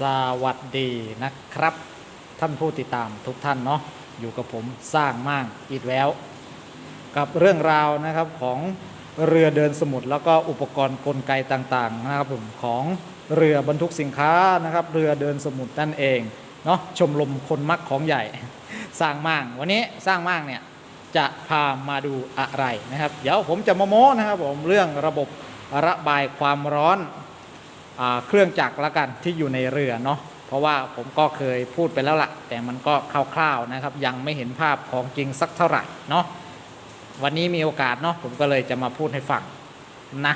สวัสดีนะครับ ท่านผู้ติดตามทุกท่านเนาะอยู่กับผมสร้างมั่งอีกแล้ว กับเรื่องราวนะครับของเรือเดินสมุทรแล้วก็อุปกรณ์กลไกต่างๆนะครับผมของเรือบรรทุกสินค้านะครับ เรือเดินสมุทรนั่นเองเนาะชมรมคนมักของใหญ่สร้างมั่งวันนี้สร้างมั่งเนี่ยจะพามาดูอะไรนะครับ เดี๋ยวผมจะมาโม้นะครับผมเรื่องระบบระบายความร้อน เครื่องจักรละกันที่อยู่ในเรือเนาะเพราะว่าผมก็เคยพูดไปแล้วละ่ะ แต่มันก็คร่าวๆนะครับ ยังไม่เห็นภาพของจริงสักเท่าไหร่เนาะวันนี้มีโอกาสเนาะผมก็เลยจะมาพูดให้ฟังนะ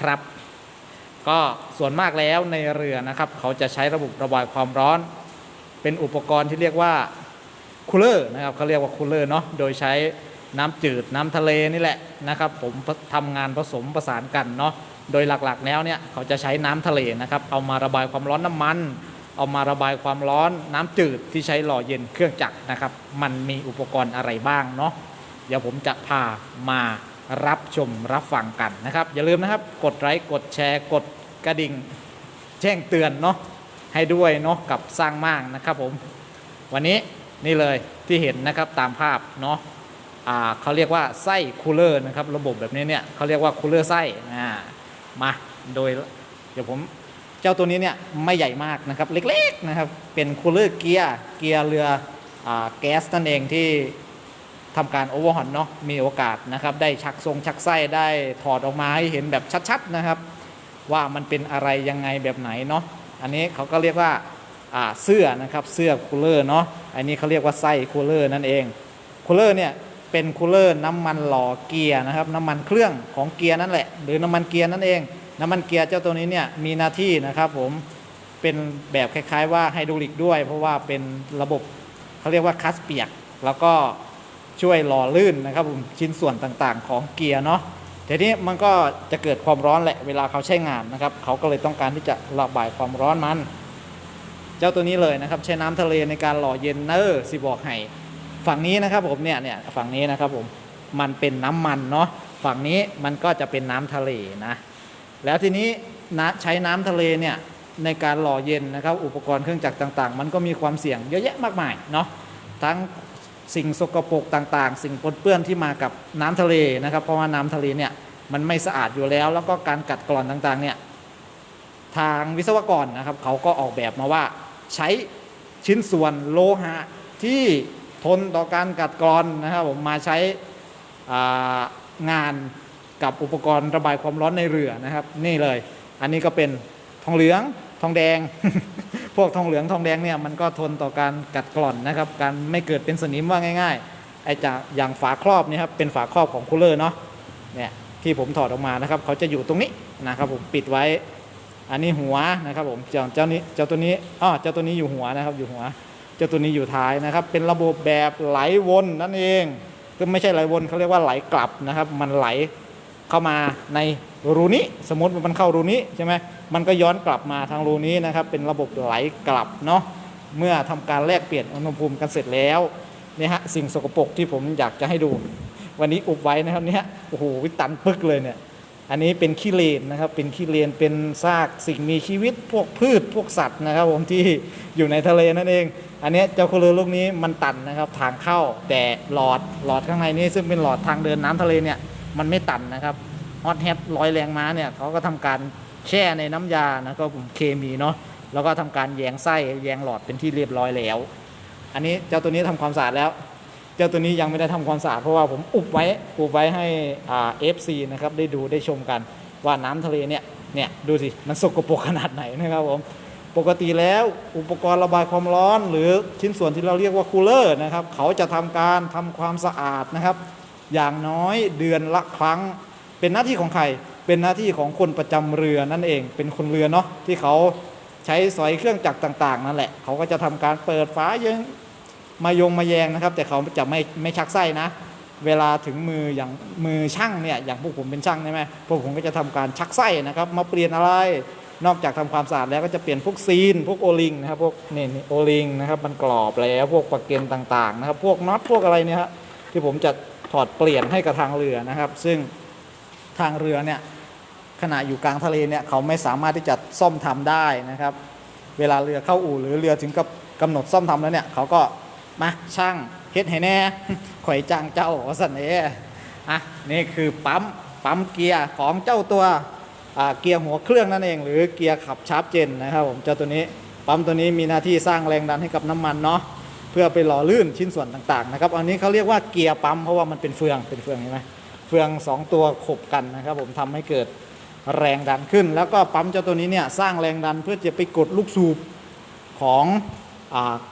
ครับ ก็ส่วนมากแล้วในเรือนะครับ เขาจะใช้ระบบระบายความร้อน เป็นอุปกรณ์ที่เรียกว่าคูลเลอร์นะครับเขาเรียกว่าคูลเลอร์เนาะโดยใช้น้ำจืดน้ำทะเลนี่แหละนะครับ ผมทำงานผสมประสานกันเนาะ โดยหลักๆแล้วเนี่ยเขาจะใช้น้ำทะเลนะครับ เอามาระบายความร้อนน้ำมัน เอามาระบายความร้อนน้ำจืดที่ใช้หล่อเย็นเครื่องจักรนะครับ มันมีอุปกรณ์อะไรบ้างเนาะเดี๋ยวผมจะพามารับชมรับฟังกันนะครับ อย่าลืมนะครับ กดไลค์กดแชร์กดกระดิ่งแจ้งเตือนเนาะให้ด้วยเนาะกับสร้างม่างนะครับผมวันนี้นี่เลยที่เห็นนะครับตามภาพเนาะอ่าเขาเรียกว่าไส้คูลเลอร์นะครับ ระบบแบบนี้เนี่ยเขาเรียกว่าคูลเลอร์ไส้อ่า มาโดยเดี๋ยวผมเจ้าตัวนี้เนี่ยไม่ใหญ่มากนะครับเล็กๆนะครับเป็นคูลเลอร์เกียร์เกียร์เรืออแก๊สนั่นเองที่ทำการโอเวอร์ฮอนเนาะมีโอกาสนะครับได้ชักทรงชักไส้ได้ถอดออกมาให้เห็นแบบชัดๆนะครับ ว่ามันเป็นอะไรยังไงแบบไหนเนาะอันนี้เขาก็เรียกว่าเสื้อนะครับเสื้อคูลเลอร์เนาะอันนี้เขาเรียกว่าไส้คูลเลอร์นั่นเองคูลเลอร์เนี่ย เป็นคูลเลอร์น้ำมันหล่อเกียร์นะครับน้ำมันเครื่องของเกียร์นั่นแหละ หรือน้ำมันเกียร์นั่นเอง น้ำมันเกียร์เจ้าตัวนี้เนี่ยมีหน้าที่นะครับผมเป็นแบบคล้าย ๆ ว่าไฮดรอลิกด้วย เพราะว่าเป็นระบบเขาเรียกว่าคัสเปียก แล้วก็ช่วยหล่อลื่นนะครับผมชิ้นส่วนต่างๆ ของเกียร์เนาะทีนี้มันก็จะเกิดความร้อนแหละเวลาเขาใช้งานนะครับเขาก็เลยต้องการที่จะระบายความร้อนมัน เจ้าตัวนี้เลยนะครับ ใช้น้ำทะเลในการหล่อเย็นเนอร์สิบอกให้ ฝั่งนี้นะครับผมเนี่ยเนี่ยฝั่งนี้นะครับผมมันเป็นน้ำมันเนาะฝั่งนี้มันก็จะเป็นน้ำทะเลนะแล้วทีนี้นะใช้น้ำทะเลเนี่ยในการหล่อเย็นนะครับอุปกรณ์เครื่องจักรต่างๆ มันก็มีความเสี่ยงเยอะแยะมากมายเนาะทั้งสิ่งสกปรกต่างๆ สิ่งปนเปื้อนที่มากับน้ำทะเลนะครับ เพราะว่าน้ำทะเลเนี่ยมันไม่สะอาดอยู่แล้ว แล้วก็การกัดกร่อนต่างๆเนี่ยทางวิศวกรนะครับเขาก็ออกแบบมาว่าใช้ชิ้นส่วนโลหะที่ ทนต่อการกัดกร่อนนะครับผมมาใช้งานกับอุปกรณ์ระบายความร้อนในเรือนะครับ นี่เลย อันนี้ก็เป็นทองเหลืองทองแดง พวกทองเหลืองทองแดงเนี่ยมันก็ทนต่อการกัดกร่อนนะครับ การไม่เกิดเป็นสนิมว่าง่ายๆไอ้จากอย่างฝาครอบนี่ครับเป็นฝาครอบของคูลเลอร์เนาะเนี่ยที่ผมถอดออกมานะครับเขาจะอยู่ตรงนี้นะครับผมปิดไว้ อันนี้หัวนะครับผมเจ้าเจ้านี้เจ้าตัวนี้อ๋อเจ้าตัวนี้อยู่หัวนะครับอยู่หัว เจ้าตัวนี้อยู่ท้ายนะครับ เป็นระบบแบบไหลวนนั่นเองก็ไม่ใช่ไหลวนเขาเรียกว่าไหลกลับนะครับ มันไหลเข้ามาในรูนี้ สมมติมันเข้ารูนี้ใช่ไหมมันก็ย้อนกลับมาทางรูนี้นะครับ เป็นระบบไหลกลับเนาะเมื่อทำการแลกเปลี่ยนอุณหภูมิกันเสร็จแล้วเนี่ยฮะสิ่งสกปรกที่ผมอยากจะให้ดู วันนี้อุบไว้นะครับเนี่ยโอ้โหวิตันปึกเลยเนี่ย อันนี้เป็นขี้เลนนะครับ เป็นขี้เลนเป็นซากสิ่งมีชีวิตพวกพืชพวกสัตว์นะครับผมที่อยู่ในทะเลนั่นเอง อันนี้เจ้าคูเลอลูกนี้มันตันนะครับทางเข้าแต่หลอดหลอดข้างในนี่ซึ่งเป็นหลอดทางเดินน้ำทะเลเนี่ยมันไม่ตันนะครับฮอตแฮทร้อยแรงม้าเนี่ยเขาก็ทำการแช่ในน้ำยานะครับผมเคมีเนาะแล้วก็ทำการแยงไส้แยงหลอดเป็นที่เรียบร้อยแล้ว อันนี้เจ้าตัวนี้ทำความสะอาดแล้ว เจ้าตัวนี้ยังไม่ได้ทำความสะอาดเพราะว่าผมอุบไว้อุบไว้ให้เอ่า FC นะครับได้ดูได้ชมกันว่าน้ำทะเลเนี่ยเนี่ยดูสิมันสกปรกขนาดไหนนะครับผมปกติแล้วอุปกรณ์ระบายความร้อน หรือชิ้นส่วนที่เราเรียกว่าคูลเลอร์นะครับเขาจะทำการทำความสะอาดนะครับ อย่างน้อยเดือนละครั้ง เป็นหน้าที่ของใครเป็นหน้าที่ของคนประจำเรือนั่นเอง เป็นคนเรือเนาะที่เขาใช้สอยเครื่องจักรต่าง ๆ นั่นแหละ เขาก็จะทำการเปิดฝาเยง มายงมาแยงนะครับ แต่เขาจะไม่ไม่ชักไส้นะ เวลาถึงมืออย่างมือช่างเนี่ยอย่างพวกผมเป็นช่างใช่ไหมพวกผมก็จะทำการชักไส้นะครับ มาเปลี่ยนอะไรนอกจากทำความสะอาดแล้วก็จะเปลี่ยนพวกซีน พวกโอลิงนะครับพวกนี่นโอลิงนะครับมันกรอบแล้วพวกปลักเกนต่างๆนะครับ พวกน็อตพวกอะไรเนี่ยฮะที่ผมจะถอดเปลี่ยนให้กับทางเรือนะครับ ซึ่งทางเรือเนี่ยขณะอยู่กลางทะเลเนี่ยเขาไม่สามารถที่จะซ่อมทำได้นะครับ เวลาเรือเข้าอู่หรือเรือถึงกับกำหนดซ่อมทำแล้วเนี่ยเขาก็ มาช่างเฮ็ดให้แน่ข่อยจ้างเจ้าสันเออะนี่คือปั๊มปั๊มเกียร์ของเจ้าตัวเกียร์หัวเครื่องนั่นเอง หรือเกียร์ขับชาร์ปเจนนะครับผมเจ้าตัวนี้ปั๊มตัวนี้มีหน้าที่สร้างแรงดันให้กับน้ำมันเนาะเพื่อไปหล่อลื่นชิ้นส่วนต่างๆนะครับอันนี้เขาเรียกว่าเกียร์ปั๊มเพราะว่ามันเป็นเฟืองเป็นเฟืองใช่ไหมเฟืองสองตัวขบกันนะครับผมทำให้เกิดแรงดันขึ้น แล้วก็ปั๊มเจ้าตัวนี้เนี่ยสร้างแรงดันเพื่อจะไปกดลูกสูบของ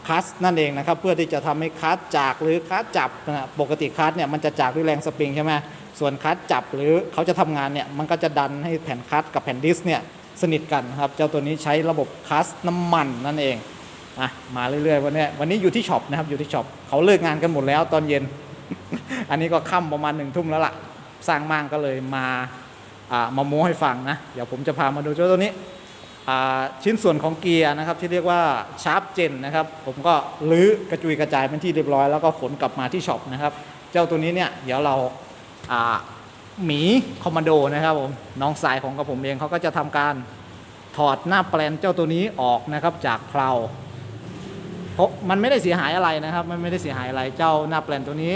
คัสนั่นเองนะครับเพื่อที่จะทำให้คัสจากหรือคัสจับนะปกติคัสเนี่ยมันจะจากด้วยแรงสปริงใช่ไหมส่วนคัสจับหรือเขาจะทำงานเนี่ยมันก็จะดันให้แผ่นคัสกับแผ่นดิสเนี่ยสนิทกันครับเจ้าตัวนี้ใช้ระบบคัสน้ำมันนั่นเองอะมาเรื่อยๆวันนี้วันนี้อยู่ที่ช็อปนะครับอยู่ที่ช็อปเขาเลิกงานกันหมดแล้วตอนเย็น อันนี้ก็ค่ำประมาณหนึ่งทุ่มแล้วล่ะสร้างมั่งก็เลยมาอ่ามาโม้ให้ฟังนะเดี๋ยวผมจะพามาดูเจ้าตัวนี้ ชิ้นส่วนของเกียร์นะครับที่เรียกว่าชาร์ปเจนนะครับผมก็ลื้อกระจุยกระจายเป็นที่เรียบร้อยแล้วก็ขนกลับมาที่ช็อปนะครับเจ้าตัวนี้เนี่ยเดี๋ยวเราหมีคอมมานโดนะครับผมน้องสายของกับผมเองเขาก็จะทำการถอดหน้าแปลนเจ้าตัวนี้ออกนะครับจากเพลาเพราะมันไม่ได้เสียหายอะไรนะครับ มันไม่ได้เสียหายอะไรเจ้าหน้าแปลนตัวนี้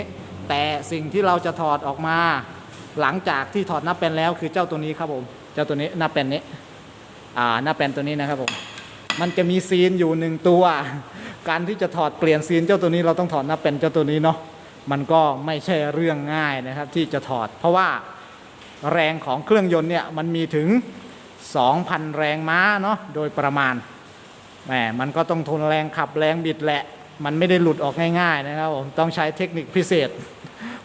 แต่สิ่งที่เราจะถอดออกมา หลังจากที่ถอดหน้าแปลนแล้วคือเจ้าตัวนี้ครับผมเจ้าตัวนี้หน้าแปลนนี้ หน้าแปลนตัวนี้นะครับผมมันจะมีซีนอยู่หนึ่งตัว การที่จะถอดเปลี่ยนซีนเจ้าตัวนี้เราต้องถอดหน้าแปลนเจ้าตัวนี้เนาะมันก็ไม่ใช่เรื่องง่ายนะครับที่จะถอด เพราะว่าแรงของเครื่องยนต์เนี่ยมันมีถึง 2,000 แรงม้าเนาะโดยประมาณแหมมันก็ต้องทนแรงขับแรงบิดแหละ มันไม่ได้หลุดออกง่ายๆนะครับผมต้องใช้เทคนิคพิเศษ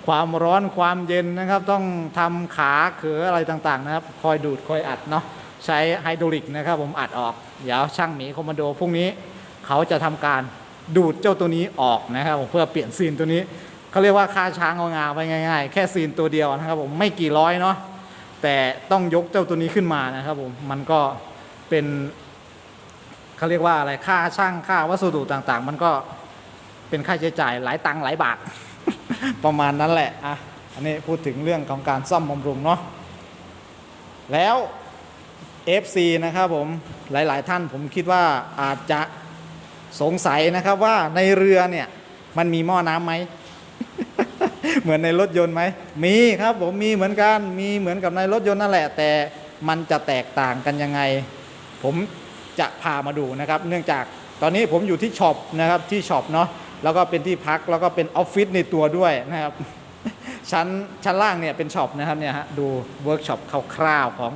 ความร้อนความเย็นนะครับ ต้องทำขาเขืออะไรต่างๆนะครับ คอยดูดคอยอัดเนาะ ใช้ไฮดรอลิกนะครับผมอัดออก เดี๋ยวช่างหมีคอมมานโดพรุ่งนี้เขาจะทำการดูดเจ้าตัวนี้ออกนะครับผมเพื่อเปลี่ยนซีนตัวนี้เขาเรียกว่าค่าช้างเอางาไปง่ายๆ แค่ซีนตัวเดียวนะครับผมไม่กี่ร้อยเนาะแต่ต้องยกเจ้าตัวนี้ขึ้นมานะครับผมมันก็เป็นเขาเรียกว่าอะไรค่าช่างค่าวัสดุต่างๆ มันก็เป็นค่าใช้จ่ายหลายตังค์หลายบาท ประมาณนั้นแหละอะอันนี้พูดถึงเรื่องของการซ่อมบำรุงเนาะแล้ว FC นะครับผมหลายๆ ท่านผมคิดว่าอาจจะสงสัยนะครับว่าในเรือเนี่ยมันมีหม้อน้ำไหม เหมือนในรถยนต์ไหม มีครับผมมีเหมือนกันมีเหมือนกับในรถยนต์นั่นแหละ แต่มันจะแตกต่างกันยังไง ผมจะพามาดูนะครับ เนื่องจากตอนนี้ผมอยู่ที่ช็อปนะครับที่ช็อปเนาะแล้วก็เป็นที่พักแล้วก็เป็นออฟฟิศในตัวด้วยนะครับชั้นชั้นล่างเนี่ยเป็นช็อปนะครับเนี่ยฮะดูเวิร์กช็อปคร่าวๆของ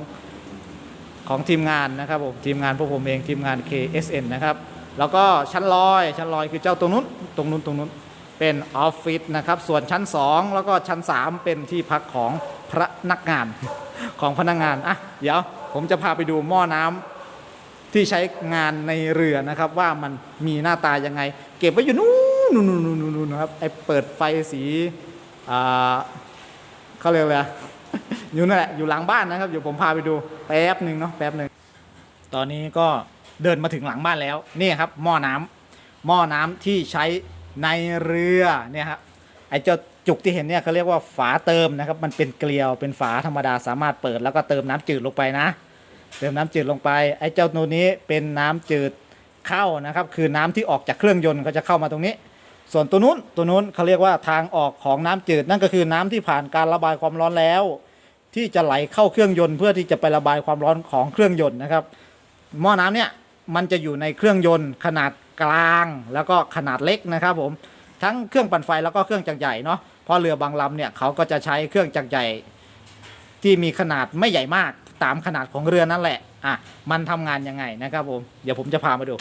ของทีมงานนะครับผมทีมงานพวกผมเองทีมงาน KSN นะครับแล้วก็ชั้นลอยชั้นลอยคือเจ้าตรงนู้นตรงนู้นตรงนู้นเป็นออฟฟิศนะครับส่วนชั้น 2 แล้วก็ชั้น 3 เป็นที่พักของพนักงานของพนักงานอะเดี๋ยวผมจะพาไปดูหม้อน้ำที่ใช้งานในเรือนะครับ ว่ามันมีหน้าตายังไง เก็บไว้อยู่นู้นนู่นนู่นนู่นนู่นนะครับไอเปิดไฟสีอ่าเขาเรียกอะไร อยู่นั่นแหละอยู่หลังบ้านนะครับเดี๋ยวผมพาไปดูแป๊บหนึ่งเนาะแป๊บหนึ่งตอนนี้ก็เดินมาถึงหลังบ้านแล้วนี่ครับหม้อน้ำหม้อน้ำที่ใช้ในเรือเนี่ยครับไอ้เจ้าจุกที่เห็นเนี่ยเขาเรียกว่าฝาเติมนะครับมันเป็นเกลียวเป็นฝาธรรมดาสามารถเปิดแล้วก็เติมน้ำจืดลงไปนะ เติมน้ำจืดลงไป ไอ้เจ้าตัวนี้เป็นน้ำจืดเข้านะครับ คือน้ำที่ออกจากเครื่องยนต์ก็จะเข้ามาตรงนี้ ส่วนตัวนู้นตัวนู้นเขาเรียกว่าทางออกของน้ำจืดนั่นก็คือน้ำที่ผ่านการระบายความร้อนแล้ว ที่จะไหลเข้าเครื่องยนต์เพื่อที่จะไประบายความร้อนของเครื่องยนต์นะครับ หม้อน้ำเนี่ยมันจะอยู่ในเครื่องยนต์ขนาดกลางแล้วก็ขนาดเล็กนะครับผมทั้งเครื่องปั่นไฟแล้วก็เครื่องจักรใหญ่เนาะเพราะเรือบางลำเนี่ยเขาก็จะใช้เครื่องจักรใหญ่ ที่มีขนาดไม่ใหญ่มากตามขนาดของเรือนั่นแหละอะมันทำงานยังไงนะครับผมเดี๋ยวผมจะพามาดู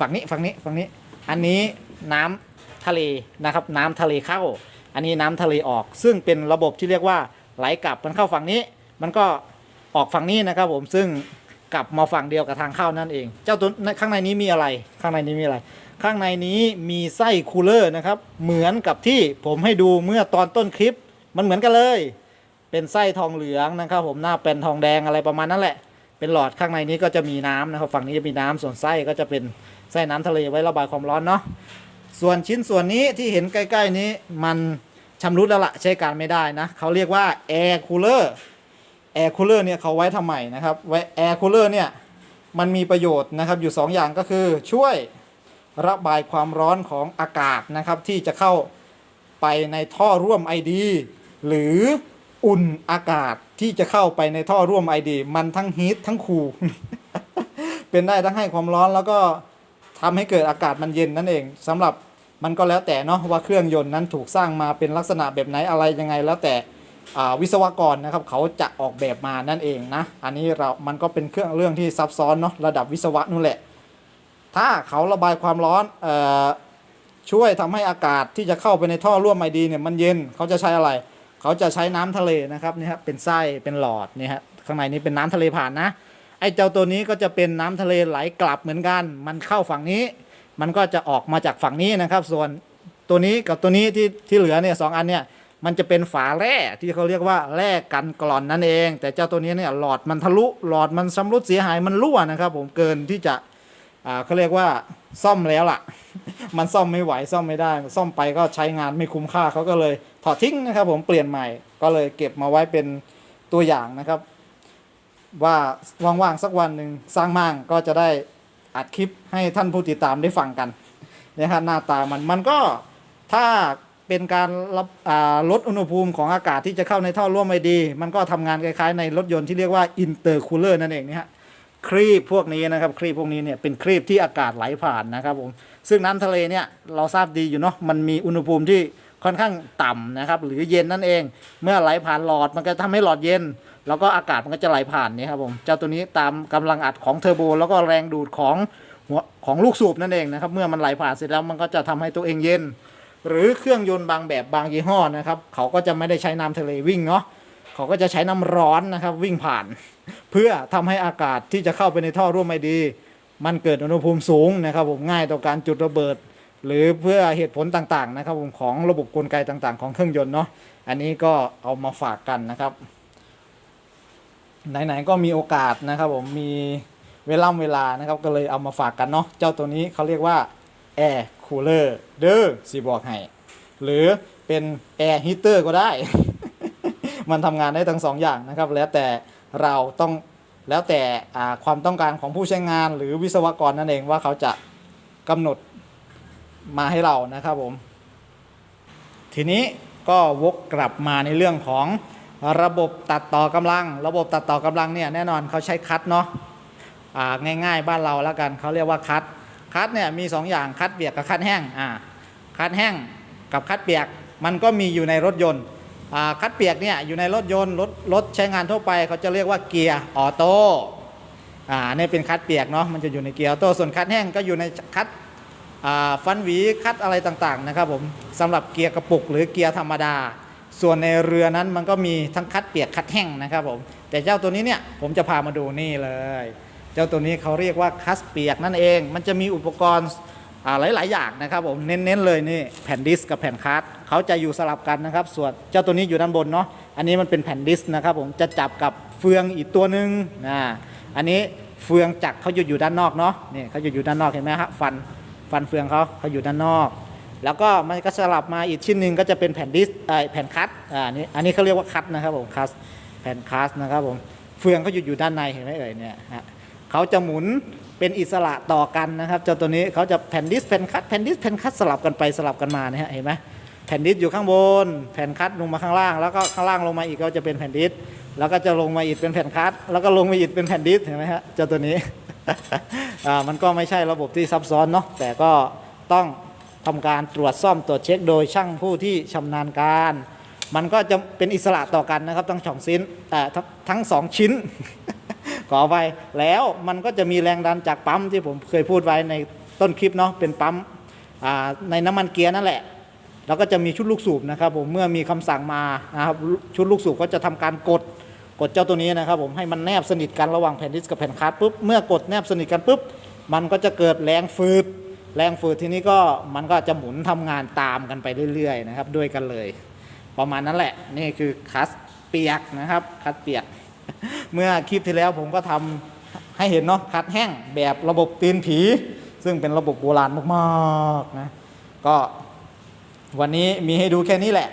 ฝั่งนี้ฝั่งนี้ฝั่งนี้ อันนี้น้ำทะเลนะครับน้ำทะเลเข้า อันนี้น้ำทะเลออก ซึ่งเป็นระบบที่เรียกว่า ไหลกลับมันเข้าฝั่งนี้ มันก็ออกฝั่งนี้นะครับ ผมซึ่งกลับมาฝั่งเดียวกับทางเข้านั่นเอง เจ้าตัวข้างในนี้มีอะไร ข้างในนี้มีอะไร ข้างในนี้มีไส้คูลเลอร์นะครับ เหมือนกับที่ผมให้ดูเมื่อตอนต้นคลิป มันเหมือนกันเลย เป็นไส้ทองเหลืองนะครับ ผมหน้าเป็นทองแดงอะไรประมาณนั้นแหละ เป็นหลอดข้างในนี้ก็จะมีน้ำนะครับ ฝั่งนี้จะมีน้ำส่วนไส้ก็จะเป็นไส้น้ำทะเลไว้ระบายความร้อนเนาะ ส่วนชิ้นส่วนนี้ที่เห็นใกล้ ๆนี้มัน ชำรุดแล้วละใช้การไม่ได้นะเขาเรียกว่าแอร์คูลเลอร์แอร์คูลเลอร์เนี่ยเขาไว้ทำไมนะครับไว้แอร์คูลเลอร์เนี่ยมันมีประโยชน์นะครับอยู่ 2 อย่างก็คือช่วยระบายความร้อนของอากาศนะครับ ที่จะเข้าไปในท่อร่วม ID หรืออุ่นอากาศที่จะเข้าไปในท่อร่วม ID มันทั้งฮีททั้งคูลเป็นได้ทั้งให้ความร้อนแล้วก็ทำให้เกิดอากาศมันเย็นนั่นเองสำหรับ มันก็แล้วแต่เนาะว่าเครื่องยนต์นั้นถูกสร้างมาเป็นลักษณะแบบไหนอะไรยังไงแล้วแต่วิศวกรนะครับเขาจะออกแบบมานั่นเองนะ อันนี้เรา มันก็เป็นเครื่องเรื่องที่ซับซ้อนเนาะระดับวิศวะนู่นแหละ ถ้าเขาระบายความร้อนออช่วยทำให้อากาศที่จะเข้าไปในท่อร่วมไอดีเนี่ยมันเย็นเขาจะใช้อะไร เขาจะใช้น้ำทะเลนะครับนี่ครับเป็นไส้เป็นหลอดนี่ฮะข้างในนี้เป็นน้ำทะเลผ่านนะไอเจ้าตัวนี้ก็จะเป็นน้ำทะเลไหลกลับเหมือนกัน มันเข้าฝั่งนี้ มันก็จะออกมาจากฝั่งนี้นะครับ ส่วนตัวนี้กับตัวนี้ที่ที่เหลือเนี่ยสองอันเนี่ยมันจะเป็นฝาแร่ที่เขาเรียกว่าแร่กันกร่อนนั่นเอง แต่เจ้าตัวนี้เนี่ยหลอดมันทะลุหลอดมันชำรุดเสียหายมันรั่วนะครับ ผมเกินที่จะอ่าเขาเรียกว่าซ่อมแล้วล่ะ มันซ่อมไม่ไหวซ่อมไม่ได้ ซ่อมไปก็ใช้งานไม่คุ้มค่าเขาก็เลยถอดทิ้งนะครับ ผมเปลี่ยนใหม่ก็เลยเก็บมาไว้เป็นตัวอย่างนะครับ ว่าว่างๆสักวันหนึ่งสร้างมั่งก็จะได้ อัดคลิปให้ท่านผู้ติดตามได้ฟังกันนะครับหน้าตามันมันก็ถ้าเป็นการรับลดอุณหภูมิของอากาศที่จะเข้าในท่อร่วมไอดี มันก็ทำงานคล้ายๆในรถยนต์ที่เรียกว่าอินเตอร์คูลเลอร์นั่นเองนี่ฮะครีบพวกนี้นะครับครีบพวกนี้เนี่ยเป็นครีบที่อากาศไหลผ่านนะครับผมซึ่งน้ำทะเลเนี่ยเราทราบดีอยู่เนาะมันมีอุณหภูมิที่ค่อนข้างต่ำนะครับหรือเย็นนั่นเอง เมื่อไหลผ่านหลอดมันก็ทำให้หลอดเย็น แล้วก็อากาศมันก็จะไหลผ่านนี่ครับผมเจ้าตัวนี้ตามกำลังอัดของเทอร์โบแล้วก็แรงดูดของหัวของลูกสูบนั่นเองนะครับ เมื่อมันไหลผ่านเสร็จแล้วมันก็จะทำให้ตัวเองเย็น หรือเครื่องยนต์บางแบบบางยี่ห้อนะครับ เขาก็จะไม่ได้ใช้น้ำทะเลวิ่งเนาะเขาก็จะใช้น้ำร้อนนะครับวิ่งผ่าน เพื่อทำให้อากาศที่จะเข้าไปในท่อร่วมไม่ดี มันเกิดอุณหภูมิสูงนะครับ ผมง่ายต่อการจุดระเบิด หรือเพื่อเหตุผลต่างๆนะครับผมของระบบกลไกต่างๆ ของเครื่องยนต์เนาะอันนี้ก็เอามาฝากกันนะครับ ไหนๆก็มีโอกาสนะครับผมมีเวลาเวลานะครับก็เลยเอามาฝากกันเนาะเจ้าตัวนี้เขาเรียกว่า Air Cooler เด้อสีบอกให้หรือเป็น Air Heater ก็ได้ มันทำงานได้ทั้งสองอย่างนะครับ แล้วแต่เราต้องแล้วแต่ความต้องการของผู้ใช้งานหรือวิศวกรนั่นเองว่าเขาจะกำหนดมาให้เรานะครับผม ทีนี้ก็วกกลับมาในเรื่องของ ระบบตัดต่อกำลัง ระบบตัดต่อกำลังเนี่ยแน่นอนเขาใช้คัดเนาะง่ายๆบ้านเราแล้วกันเขาเรียกว่าคัดคัดเนี่ยมีสองอย่างคัดเปียกกับคัดแห้งอ่าคัดแห้งกับคัดเปียกมันก็มีอยู่ในรถยนต์คัดเปียกเนี่ยอยู่ในรถยนต์รถรถใช้งานทั่วไปเขาจะเรียกว่าเกียร์ออโต้อ่าเนี่ยเป็นคัดเปียกเนาะมันจะอยู่ในเกียร์ออโต้ส่วนคัดแห้งก็อยู่ในคัดฟันหวีคัดอะไรต่างๆนะครับผมสำหรับเกียร์กระปุกหรือเกียร์ธรรมดา ส่วนในเรือนั้นมันก็มีทั้งคัดเปียกคัดแห้งนะครับผมแต่เจ้าตัวนี้เนี่ยผมจะพามาดูนี่เลย เจ้าตัวนี้เขาเรียกว่าคัสเปียกนั่นเอง มันจะมีอุปกรณ์อ่าหลาย ๆ อย่างนะครับผมเน้นๆเลยนี่แผ่นดิสกับแผ่นคัสเขาจะอยู่สลับกันนะครับ ส่วนเจ้าตัวนี้อยู่ด้านบนเนาะอันนี้มันเป็นแผ่นดิสนะครับผมจะจับกับเฟืองอีกตัวหนึ่งนะอันนี้เฟืองจักรเขาอยู่อยู่ด้านนอกเนาะนี่เขาอยู่อยู่ด้านนอกเห็นไหมครับฟันฟันเฟืองเขาเขาอยู่ด้านนอก แล้วก็มันก็สลับมาอีกชิ้นหนึ่งก็จะเป็นแผ่นดิสแผ่นคัตอ่านี่อันนี้เขาเรียกว่าคัตนะครับผมคัสแผ่นคัสนะครับผมเฟืองเขาอยู่อยู่ด้านในเห็นไหมเอ่ยเนี่ยฮะเขาจะหมุนเป็นอิสระต่อกันนะครับเจ้าตัวนี้เขาจะแผ่นดิสแผ่นคัตแผ่นดิสแผ่นคัตสลับกันไปสลับกันมาเนี่ยฮะเห็นไหมแผ่นดิสอยู่ข้างบน แผ่นคัตลงมาข้างล่าง แล้วก็ข้างล่างลงมาอีกก็จะเป็นแผ่นดิสแล้วก็จะลงมาอีกเป็นแผ่นคัตแล้วก็ลงมาอีกเป็นแผ่นดิสเห็นไหมฮะเจ้าตัวนี้อ่ามันก็ไม่ใช่ระบบที่ซับซ้อนเนาะแต่ก็ต้อง ทำการตรวจซ่อมตรวจเช็คโดยช่างผู้ที่ชำนาญการ มันก็จะเป็นอิสระต่อกันนะครับ ทั้งสองชิ้นแต่ทั้งสองชิ้นขอไปแล้วมันก็จะมีแรงดันจากปั๊มที่ผมเคยพูดไว้ในต้นคลิปเนาะเป็นปั๊มในน้ำมันเกียร์นั่นแหละแล้วก็จะมีชุดลูกสูบนะครับผมเมื่อมีคำสั่งมานะครับชุดลูกสูบก็จะทำการกดกดเจ้าตัวนี้นะครับผมให้มันแนบสนิทกันระหว่างแผ่นดิสกับแผ่นคัสปุ๊บเมื่อกดแนบสนิทกันปุ๊บมันก็จะเกิดแรงฟืด แรงฟืดทีนี้ก็มันก็จะหมุนทำงานตามกันไปเรื่อยๆนะครับ ด้วยกันเลย ประมาณนั้นแหละนี่คือคัสเปียกนะครับคัสเปียก เมื่อคลิปที่แล้วผมก็ทำให้เห็นเนาะคัดแห้งแบบระบบตีนผี ซึ่งเป็นระบบโบราณมากๆนะก็วันนี้มีให้ดูแค่นี้แหละ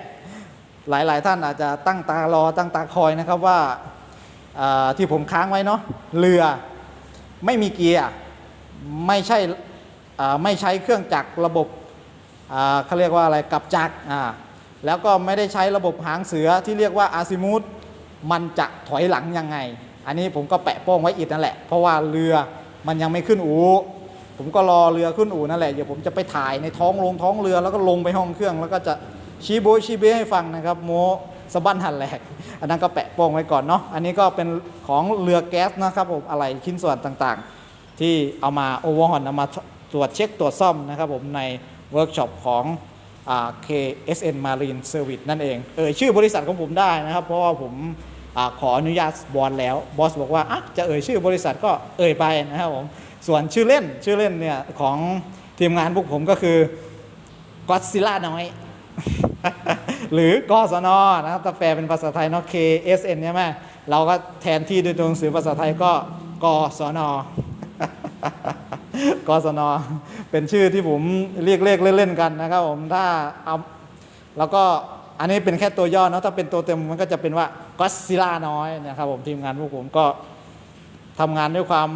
หลายๆท่านอาจจะตั้งตารอตั้งตาคอยนะครับว่าที่ผมค้างไว้เนาะเรือไม่มีเกียร์ไม่ใช่ ไม่ใช้เครื่องจักรระบบเขาเรียกว่าอะไรกับจักรแล้วก็ไม่ได้ใช้ระบบหางเสือที่เรียกว่าอาซิมูธมันจะถอยหลังยังไง อันนี้ผมก็แปะโป้งไว้อีกนั่นแหละ เพราะว่าเรือมันยังไม่ขึ้นอูผมก็รอเรือขึ้นอูนั่นแหละเดี๋ยวผมจะไปถ่ายในท้องลงท้องเรือแล้วก็ลงไปห้องเครื่อง แล้วก็จะชี้โบยชี้เบ้ให้ฟังนะครับโมสะบั้นหันแหลก อันนั้นก็แปะโป้งไว้ก่อนเนาะอันนี้ก็เป็นของเรือแก๊สนะครับผมอะไรชิ้นส่วนต่างๆ ที่เอามาโอเวอร์ฮอนเอามา ตรวจเช็คตรวจซ่อมนะครับผมในเวิร์กช็อปของอ KSN Marine Service นั่นเอง เออชื่อบริษัทของผมได้นะครับ เพราะว่าผมอขออนุญาตบอสแล้วบอสบอกว่าะจะเอ่ยชื่อบริษัทก็เอ่ยไปนะครับผมส่วนชื่อเล่นชื่อเล่นเนี่ยของทีมงานพวกผมก็คือก็ซิล่าน้อย หรือกสนนะครับถ้าแปลเป็นภาษาไทยเนาะ KSN ใช่ไหมเราก็แทนที่ด้วยตัวหนังสือภาษาไทยก็กสน กสนเป็นชื่อที่ผมเรียกเลขเล่นๆกันนะครับผมถ้าเอาแล้วก็อันนี้เป็นแค่ตัวย่อเนาะถ้าเป็นตัวเต็มมันก็จะเป็นว่าก็ซิล่าน้อยนะครับผมทีมงานพวกผมก็ทำงานด้วยความ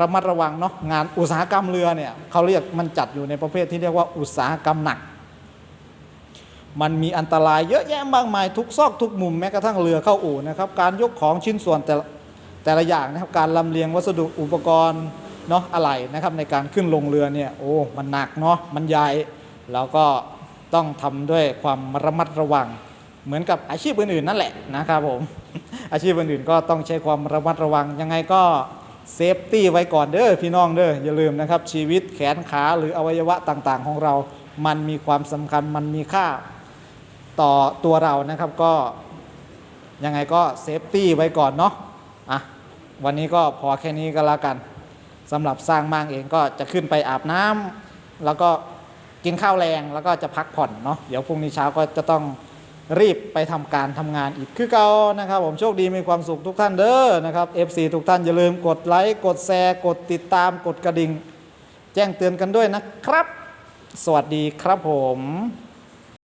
ระมัดระวังเนาะงานอุตสาหกรรมเรือเนี่ยเขาเรียกมันจัดอยู่ในประเภทที่เรียกว่าอุตสาหกรรมหนัก มันมีอันตรายเยอะแยะมากมายทุกซอกทุกมุมแม้กระทั่งเรือเข้าอู่นะครับการยกของชิ้นส่วนแต่แต่ละอย่างนะครับการลำเลียงวัสดุอุปกรณ์ เนาะอะไรนะครับในการขึ้นลงเรือเนี่ยโอ้มันหนักเนาะมันใหญ่แล้วก็ต้องทำด้วยความระมัดระวัง เหมือนกับอาชีพอื่นๆนั่นแหละนะครับผมอาชีพอื่นๆก็ต้องใช้ความระมัดระวังยังไงก็เซฟตี้ไว้ก่อนเด้อพี่น้องเด้ออย่าลืมนะครับ ชีวิตแขนขาหรืออวัยวะต่างๆ ของเรา มันมีความสำคัญมันมีค่าต่อตัวเรานะครับก็ยังไงก็เซฟตี้ไว้ก่อนเนาะอะวันนี้ก็พอแค่นี้ก็แล้วกัน สำหรับสร้างมางเองก็จะขึ้นไปอาบน้ำแล้วก็กินข้าวแรงแล้วก็จะพักผ่อนเนาะเดี๋ยวพรุ่งนี้เช้าก็จะต้องรีบไปทำการทำงานอีกคือเก่านะครับ ผมโชคดีมีความสุขทุกท่านเด้อนะครับ FC ทุกท่านอย่าลืมกดไลค์กดแชร์กดติดตามกดกระดิ่ง แจ้งเตือนกันด้วยนะครับ สวัสดีครับผม